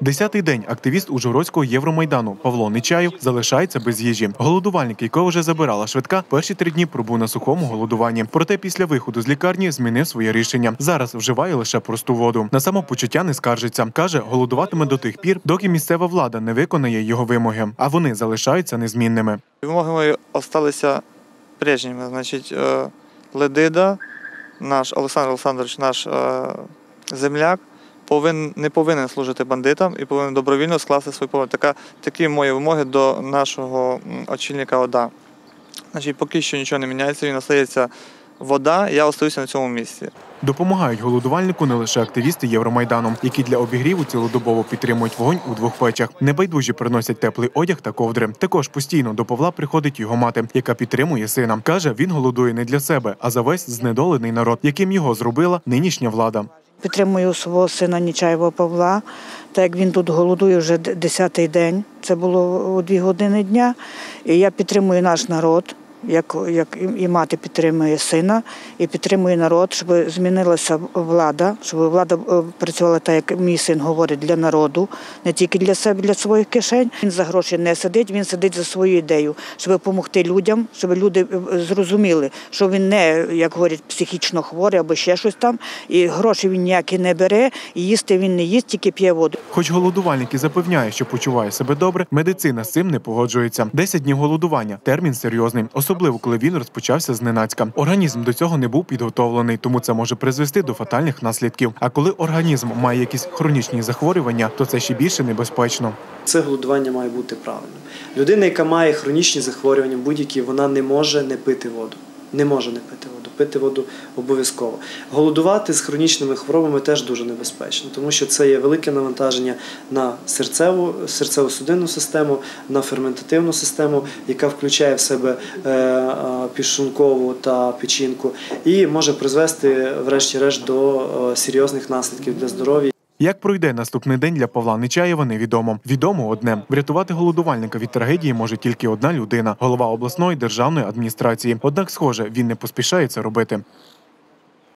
Десятий день активіст Ужгородського Євромайдану Павло Нечаєв залишається без їжі. Голодувальник, якого вже забирала швидка, перші три дні пробув на сухому голодуванні. Проте після виходу з лікарні змінив своє рішення. Зараз вживає лише просту воду. На самопочуття не скаржиться. каже, голодуватиме до тих пір, доки місцева влада не виконає його вимоги, а вони залишаються незмінними. Вимоги мої залишилися прежніми. Значить, е, Ледида, наш Олександр Олександрович, наш е, земляк, повин, не повинен служити бандитам і повинен добровільно скласти свій повинен. Така, такі мої вимоги до нашого очільника ОДА. Значить, поки що нічого не міняється, він остається вода, я остаюся на цьому місці. Допомагають голодувальнику не лише активісти Євромайдану, які для обігріву цілодобово підтримують вогонь у двох печах. Небайдужі приносять теплий одяг та ковдри. Також постійно до Павла приходить його мати, яка підтримує сина. каже, він голодує не для себе, а за весь знедолений народ, яким його зробила нинішня влада. Підтримую свого сина Нічаєва Павла, так як він тут голодує вже десятий день. Це було о дві години дня. І я підтримую наш народ, як, як і- мати підтримує сина, і підтримує народ, щоб змінилася влада, щоб влада е, працювала так, як мій син говорить, для народу, не тільки для себе, для своїх кишень. Він за гроші не сидить, він сидить за свою ідею, щоб допомогти людям, щоб люди е, зрозуміли, що він не, як говорять, психічно хворий або ще щось там, і гроші він ніякі не бере, і їсти він не їсть, тільки п'є воду. Хоч голодувальник і запевняє, що почуває себе добре, медицина з цим не погоджується. 10 днів голодування термін серйозний, коли він розпочався зненацька. Організм до цього не був підготовлений, тому це може призвести до фатальних наслідків. А коли організм має якісь хронічні захворювання, то це ще більше небезпечно. Це голодування має бути правильним. Людина, яка має хронічні захворювання, будь-які, вона не може не пити воду. Не може не пити воду. Пити воду обов'язково. Голодувати з хронічними хворобами теж дуже небезпечно, тому що це є велике навантаження на серцеву, серцево-судинну систему, на ферментативну систему, яка включає в себе е, підшлункову та печінку, і може призвести, врешті-решт, до е, серйозних наслідків для здоров'я. Як пройде наступний день для Павла Нечаєва, невідомо. Відомо одне: врятувати голодувальника від трагедії може тільки одна людина голова обласної державної адміністрації. Однак, схоже, він не поспішає це робити.